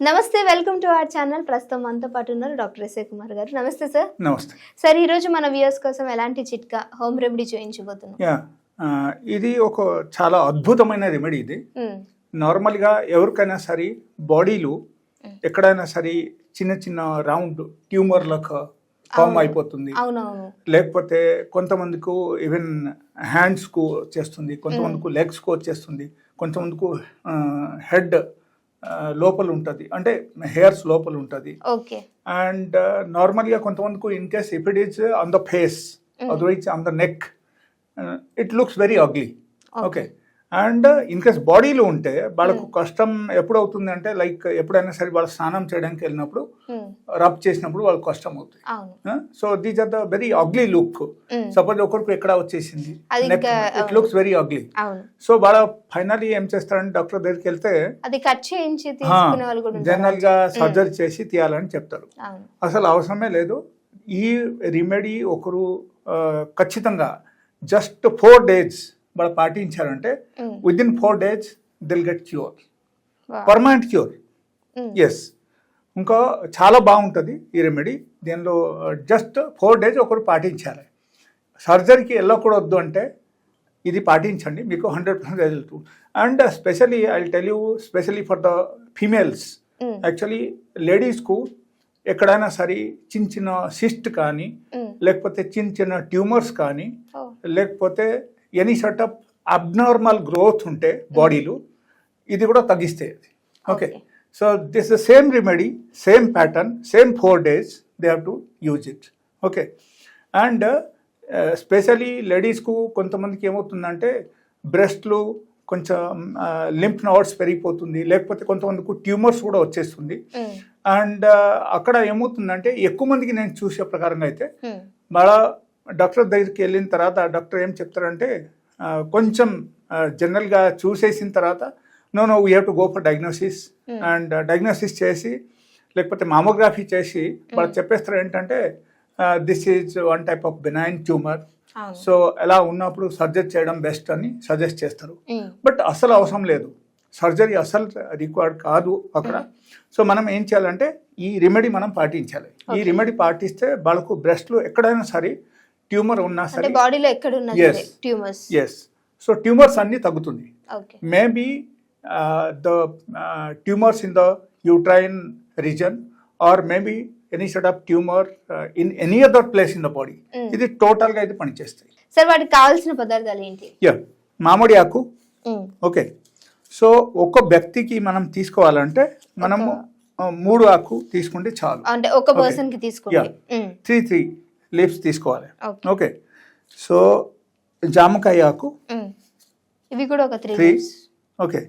నమస్తే welcome to our channel. ప్రస్తుతం మనతో పాటు ఉన్నారు డాక్టర్ ఎస్ఏ కుమార్ గారు. నమస్తే సార్. నమస్తే. సార్ ఈ రోజు మన వ్యూయర్స్ కోసం ఎలాంటి చిట్కా హోమ్ రెమెడీ చూపించబోతున్నాం ఆ, ఇది ఒక చాలా అద్భుతమైన రెమెడీ ఇది. నార్మల్గా ఎవరికైనా సరే బాడీలో ఎక్కడైనా సరే చిన్న చిన్న రౌండ్ ట్యూమర్లకు ఫామ్ అవును. అయిపోతుంది. లేకపోతే కొంతమందికి ఈవెన్ హ్యాండ్స్కు వచ్చేస్తుంది కొంతమందికి లెగ్స్కు వచ్చేస్తుంది కొంతమందికి హెడ్ లోపల ఉంటుంది అంటే హెయిర్స్ లోపల ఉంటుంది అండ్ నార్మల్గా కొంతమందికి in case if it is on the face otherwise on the neck it looks very ugly okay. And in case బాడీలో ఉంటే వాళ్ళకు కష్టం ఎప్పుడు అవుతుంది అంటే లైక్ ఎప్పుడైనా సరే వాళ్ళు స్నానం చేయడానికి వెళ్ళినప్పుడు ఉమ్, రబ్ చేసినప్పుడు వాళ్ళకి కష్టం అవుతుంది. So these are the very ugly look suppose ఒకరికి ఎక్కడ వచ్చేసింది. It looks very ugly so వాళ్ళ ఫైనలీ ఏం చేస్తారంటే డాక్టర్ దగ్గరికి వెళ్తే. జనరల్గా సర్జరీ చేసి తీయాలని చెప్తారు. అసలు అవసరమే లేదు. ఈ రెమెడీ ఒకరు ఖచ్చితంగా జస్ట్ ఫోర్ డేస్ వాళ్ళు పాటించారంటే within four days they'll get cure permanent cure yes ఇంకా చాలా బాగుంటుంది ఈ రెమెడీ దీనిలో జస్ట్ ఫోర్ డేస్ ఒకరు పాటించాలి. సర్జరీకి వెళ్ళకూడదు అంటే ఇది పాటించండి. మీకు hundred percent result and specially I tell you specially for the females actually లేడీస్కు ఎక్కడైనా సరే చిన్న చిన్న సిస్ట్ కానీ లేకపోతే చిన్న చిన్న ట్యూమర్స్ కానీ లేకపోతే any set of abnormal growth ఉంటే బాడీలో ఇది కూడా తగ్గిస్తాయి అది. Okay. So this the same remedy same pattern same four days they have to use it okay and specially లేడీస్కు కొంతమందికి ఏమవుతుందంటే బ్రెస్ట్లు కొంచెం లింప్ నోట్స్ పెరిగిపోతుంది లేకపోతే కొంతమందికి ట్యూమర్స్ కూడా వచ్చేస్తుంది. అండ్ అక్కడ ఏమవుతుందంటే ఎక్కువ మందికి నేను చూసే ప్రకారంగా అయితే ఉమ్, మళ్ళా డాక్టర్ దగ్గరికి వెళ్ళిన తర్వాత ఆ డాక్టర్ ఏం చెప్తారంటే కొంచెం జనరల్గా చూసేసిన తర్వాత no no we have to go for diagnosis and diagnosis చేసి లేకపోతే మామోగ్రఫీ చేసి వాళ్ళు చెప్పేస్తారు ఏంటంటే this is one type of benign tumour so ఎలా ఉన్నప్పుడు సర్జరీ చేయడం బెస్ట్ అని సజెస్ట్ చేస్తారు. బట్ అసలు అవసరం లేదు. సర్జరీ అసలు రిక్వైర్డ్ కాదు అక్కడ. సో మనం ఏం చేయాలంటే ఈ రెమెడీ మనం పాటించాలి. ఈ రెమెడీ పాటిస్తే వాళ్ళకు బ్రెస్ట్లో ఎక్కడైనా సరే ట్యూమర్ ఉన్నా సరే. బాడీలో ఎక్కడ. ట్యూమర్స్. ఎస్ సో ట్యూమర్స్ అన్నీ తగ్గుతుంది. Maybe the tumours in the uterine region or maybe any set of tumour in any other place in the body. ఇది టోటల్గా ఇది పనిచేస్తాయి. సార్ వాటికి కావాల్సిన పదార్థాలు ఏంటి? యా మామిడి ఆకు. ఓకే సో ఒక్క వ్యక్తికి మనం తీసుకోవాలంటే మనము మూడు ఆకు తీసుకుంటే చాలు. అంటే ఒక పర్సన్కి. ఉమ్, త్రీ త్రీ లీవ్స్ తీసుకోవాలి. ఓకే. సో జామకాయ ఆకు. ఇవి కూడా ఒక త్రీ ఓకే.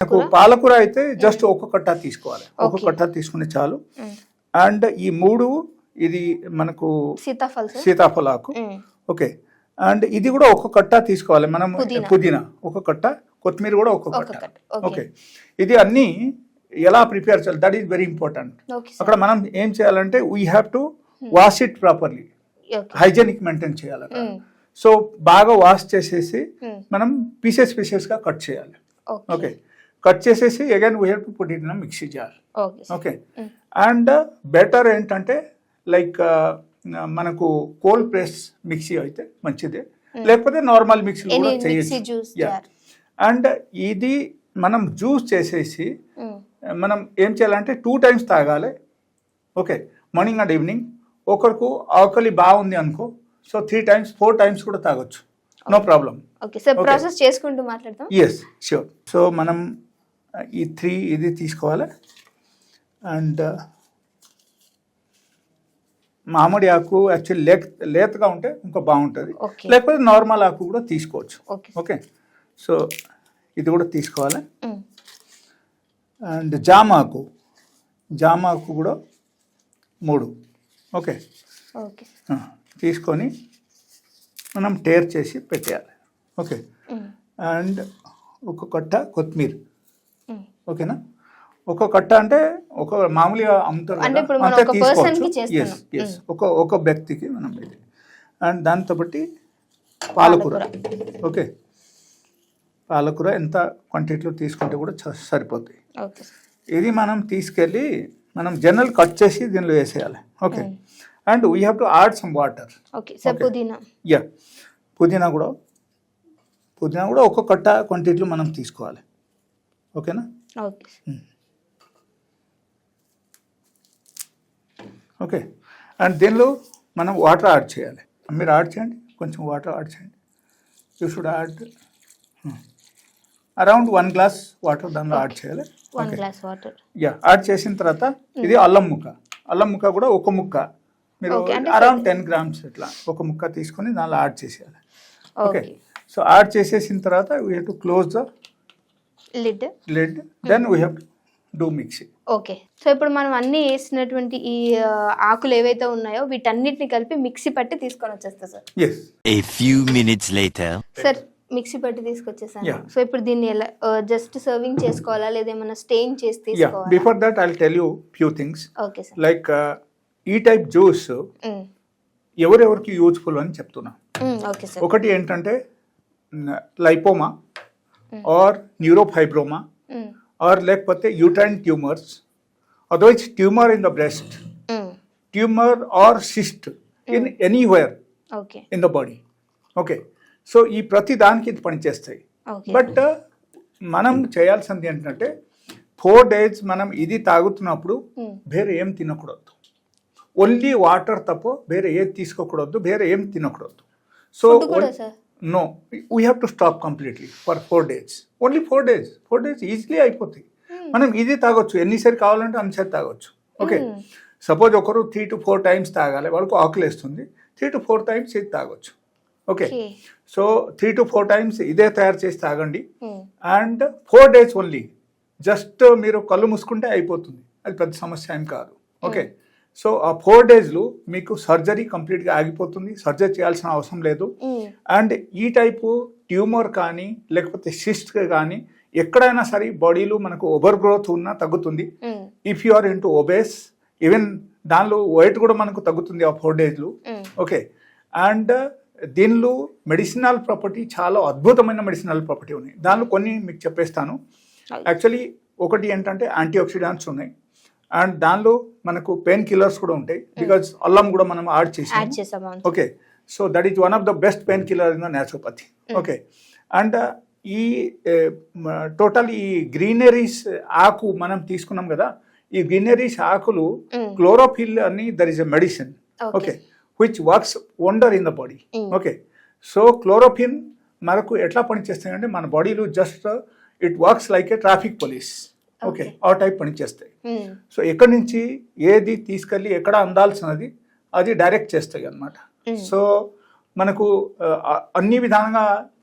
నాకు పాలకూర అయితే జస్ట్ ఒక కట్ట తీసుకోవాలి. ఒక. కట్ట తీసుకుంటే చాలు. అండ్ ఈ మూడు ఇది మనకు సీతాఫల్ సీతాఫల ఆకు. ఓకే. అండ్ ఇది కూడా ఒక కట్ట తీసుకోవాలి. మనం పుదీనా. ఒక కట్ట. కొత్తిమీర కూడా ఒక ఒక కట్ట. కట్ట. ఓకే. ఇది అన్నీ ఎలా ప్రిపేర్ చేయాలి? దట్ ఈస్ వెరీ ఇంపార్టెంట్ అక్కడ మనం ఏం చేయాలంటే we have to wash it properly hygienic maintain చేయాలి అక్కడ ఉమ్, సో బాగా వాష్ చేసేసి మనం పీసెస్ పీసెస్గా కట్ చేయాలి. ఓకే కట్ చేసేసి again we have to put in mixie jar okay and better ఏంటంటే లైక్ మనకు కోల్డ్ ప్రెస్ మిక్సీ అయితే మంచిదే. లేకపోతే నార్మల్ మిక్సీ కూడా చేయొచ్చు. అండ్ ఇది మనం జ్యూస్ చేసేసి మనం ఏం చేయాలంటే టూ టైమ్స్ తాగాలి. ఓకే మార్నింగ్ అండ్ ఈవినింగ్ ఒకరికి ఆకలి బాగుంది అనుకో so three times four times కూడా తాగొచ్చు. No problem okay sir Okay. Process చేసుకుంటూ మాట్లాడదాం. ఎస్ ష్యూర్ సో మనం uh, ఈ త్రీ ఇది తీసుకోవాలి? అండ్ మామిడి ఆకు యాక్చువల్లీ లేత లేతగా ఉంటే ఇంకా బాగుంటుంది. లేకపోతే నార్మల్ ఆకు కూడా తీసుకోవచ్చు. ఓకే ఓకే సో ఇది కూడా తీసుకోవాలి? అండ్ జామాకు జామాకు కూడా మూడు. ఓకే. తీసుకొని మనం టేర్ చేసి పెట్టేయాలి. ఓకే. అండ్ ఒక కట్ట కొత్తిమీర. ఓకేనా? ఒక కట్ట అంటే ఒక మామూలుగా అమ్ముతారు అంతే ఒక తీసుకోవచ్చు. Yes, yes. ఒక ఒక వ్యక్తికి మనం ఇది అండ్ దాంతో బట్టి పాలకూర. ఓకే. పాలకూర ఎంత క్వాంటిటీలో తీసుకుంటే కూడా సరిపోతాయి. ఇది మనం తీసుకెళ్ళి మనం జనరల్ కట్ చేసి దీనిలో వేసేయాలి. Okay. And we have to add some water. Okay sir Okay. పుదీనా. యా పుదీనా కూడా పుదీనా కూడా ఒక కట్ట క్వాంటిటీలో మనం తీసుకోవాలి. ఓకేనా ఓకే ఓకే అండ్ దీనిలో మనం వాటర్ యాడ్ చేయాలి. మీరు యాడ్ చేయండి కొంచెం వాటర్ యాడ్ చేయండి. You should add around one glass water దానిలో యాడ్ చేయాలి. One okay glass water yeah add చేసిన తర్వాత ఇది అల్లం ముక్క. అల్లం ముక్క కూడా ఒక ముక్క. మీరు అరౌండ్ టెన్ గ్రామ్స్ ఇట్లా ఒక ముక్క తీసుకొని దానిలో యాడ్ చేసేయాలి. ఓకే సో యాడ్ చేసేసిన తర్వాత we have to close the lid lid then we have to mixie okay so ఇప్పుడు మనం అన్ని వేసినటువంటి ఈ ఆకులు ఏవైతే ఉన్నాయో వీటన్నిటిని కలిపి మిక్సీ పట్టి తీసుకొని వచ్చేస్తా sir yes A few minutes later. Sir mixie పట్టి తీసుకొచ్చేసాను. సో ఇప్పుడు దీన్ని ఎలా జస్ట్ సర్వింగ్ చేసుకోవాలా లేదా ఏమైనా స్టెయిన్ చేసి తీసుకోవాలా? Before that I tell you few things okay sir like ఈ టైప్ జ్యూస్ ఎవరెవరికి యూజ్ఫుల్ అని చెప్తున్నా. ఒకటి ఏంటంటే లైపోమా ఆర్ న్యూరోఫైబ్రోమా ఆర్ లేకపోతే uterine tumours otherwise tumour in the breast tumour or cyst in anywhere in the body. Okay. So ఈ ప్రతి దానికి ఇది పనిచేస్తాయి. బట్ మనం చేయాల్సింది ఏంటంటే ఫోర్ డేస్ మనం ఇది తాగుతున్నప్పుడు. వేరే ఏం తినకూడదు. ఓన్లీ వాటర్ తప్ప వేరే ఏది తీసుకోకూడదు వేరే ఏం తినకూడదు. So no we have to stop completely for four days only four days four days easily అయిపోతాయి. మనం ఇది తాగొచ్చు. ఎన్నిసారి కావాలంటే అన్నిసారి తాగొచ్చు. ఓకే. సపోజ్ ఒకరు త్రీ టు ఫోర్ టైమ్స్ తాగాలి. వాళ్ళకు ఆకలి వేస్తుంది త్రీ టు ఫోర్ టైమ్స్ ఇది తాగొచ్చు? Okay okay so three to four times ఇదే తయారు చేసి తాగండి. And four days only just మీరు కళ్ళు మూసుకుంటే అయిపోతుంది. అది పెద్ద సమస్య ఏం కాదు. ఓకే సో ఆ ఫోర్ డేస్లో మీకు సర్జరీ కంప్లీట్గా ఆగిపోతుంది. సర్జరీ చేయాల్సిన అవసరం లేదు. అండ్ ఈ టైపు ట్యూమర్ కానీ లేకపోతే సిస్ట్ కానీ ఎక్కడైనా సరే బాడీలో మనకు ఓవర్ గ్రోత్ ఉన్నా తగ్గుతుంది. If you are into obese even దానిలో వెయిట్ కూడా మనకు తగ్గుతుంది ఆ ఫోర్ డేస్లో. ఓకే. అండ్ దీనిలో మెడిసినల్ ప్రాపర్టీ చాలా అద్భుతమైన మెడిసినల్ ప్రాపర్టీ ఉన్నాయి దానిలో కొన్ని మీకు చెప్పేస్తాను. యాక్చువల్లీ ఒకటి ఏంటంటే యాంటీ ఆక్సిడెంట్స్ ఉన్నాయి. అండ్ దానిలో మనకు పెయిన్ కిల్లర్స్ కూడా ఉంటాయి. బికాజ్ అల్లం కూడా మనం యాడ్ అవును. Okay so that is one of the best pain killer in the naturopathy okay and ఈ టోటల్ ఈ గ్రీనరీస్ ఆకు మనం తీసుకున్నాం కదా ఈ గ్రీనరీస్ ఆకులు. క్లోరోఫిల్ అని there is a medicine. Okay which works wonder in the body. Okay so chlorophyll మనకు ఎట్లా పనిచేస్తాయంటే మన బాడీలో just it works like a traffic police okay. ఆ టైప్ పనిచేస్తాయి. సో ఎక్కడి నుంచి ఏది తీసుకెళ్ళి ఎక్కడ అందాల్సినది అది డైరెక్ట్ చేస్తాయి అన్నమాట Mm. సో మనకు అన్ని విధాలుగా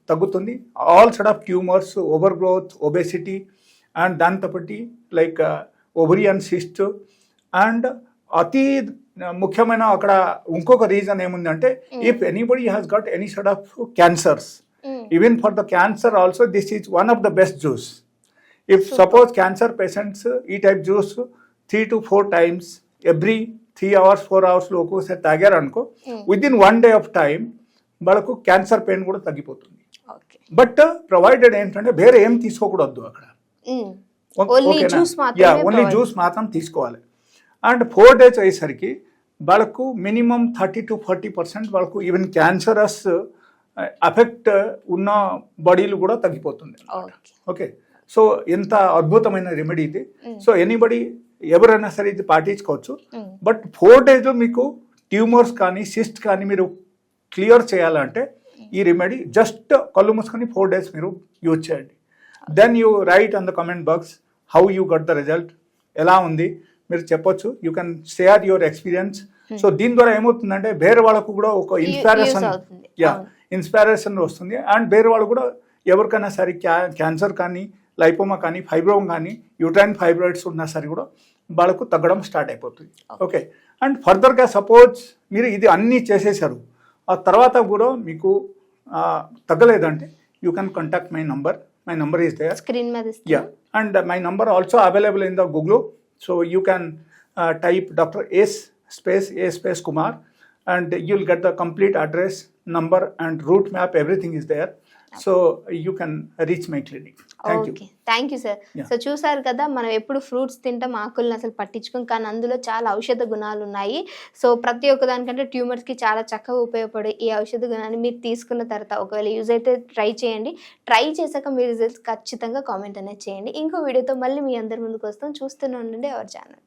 తగ్గుతుంది all set of tumours over growth obesity and దాంతో బట్టి లైక్ ఓవరియన్ సిస్ట్ అండ్ అతి ముఖ్యమైన అక్కడ ఇంకొక రీజన్ ఏముందంటే if anybody has got any set of cancers. Even for the cancer also this is one of the best juice if suppose cancer patients ఈ type juice three to four times every three hours four అవర్స్లో ఒక్కోసారి తాగారనుకో Mm. Within one day of time వాళ్ళకు cancer pain కూడా తగ్గిపోతుంది. But provided ఏంటంటే వేరే ఏం తీసుకోకూడదు అక్కడ. Yeah only. జ్యూస్ మాత్రం తీసుకోవాలి. అండ్ ఫోర్ డేస్ అయ్యేసరికి వాళ్ళకు minimum thirty to forty percent వాళ్ళకు ఈవెన్ క్యాన్సరస్ అఫెక్ట్ ఉన్న బాడీలు కూడా తగ్గిపోతుంది ఓకే సో ఎంత అద్భుతమైన రెమెడీ ఇది. Mm. సో ఎనీబడి ఎవరైనా సరే ఇది పాటించుకోవచ్చు. బట్ ఫోర్ డేస్లో మీకు ట్యూమర్స్ కానీ సిస్ట్ కానీ మీరు క్లియర్ చేయాలంటే ఈ రెమెడీ జస్ట్ కళ్ళు మూసుకొని ఫోర్ డేస్ మీరు యూజ్ చేయండి. Then you write on the comment box how you got the result ఎలా ఉంది? మీరు చెప్పొచ్చు. You can share your experience so దీని ద్వారా ఏమవుతుందంటే వేరే వాళ్ళకు కూడా ఒక ఇన్స్పిరేషన్. యా. ఇన్స్పిరేషన్ వస్తుంది. అండ్ వేరే వాళ్ళు కూడా ఎవరికైనా సరే క్యా క్యాన్సర్ కానీ లైపోమా కానీ ఫైబ్రోమ్ కానీ యూట్రైన్ ఫైబ్రాయిడ్స్ ఉన్నా సరే కూడా వాళ్ళకు తగ్గడం స్టార్ట్ అయిపోతుంది. ఓకే అండ్ ఫర్దర్గా సపోజ్ మీరు ఇది అన్నీ చేసేసారు. ఆ తర్వాత కూడా మీకు తగ్గలేదంటే you can contact my number my number is there screen yeah and my number also available in the Google so you can type doctor S space A space Kumar and you will get the complete address number and route map everything is there so you can reach my clinic. Thank you. Okay. Thank you sir. So చూసారు కదా మనం ఎప్పుడు fruits తింటాం ఆకులను అసలు పట్టించుకోం కానీ అందులో చాలా ఔషధ గుణాలు ఉన్నాయి. సో ప్రతి ఒక్క దానికంటే ట్యూమర్స్కి చాలా చక్కగా ఉపయోగపడే ఈ ఔషధ గుణాన్ని మీరు తీసుకున్న తర్వాత ఒకవేళ యూజ్ అయితే ట్రై చేయండి. ట్రై చేశాక మీ రిజల్ట్స్ ఖచ్చితంగా కామెంట్ అనేది చేయండి. ఇంకో వీడియోతో మళ్ళీ మీ అందరి ముందుకు వస్తాం. చూస్తూనే ఉండండి అవర్ ఛానల్.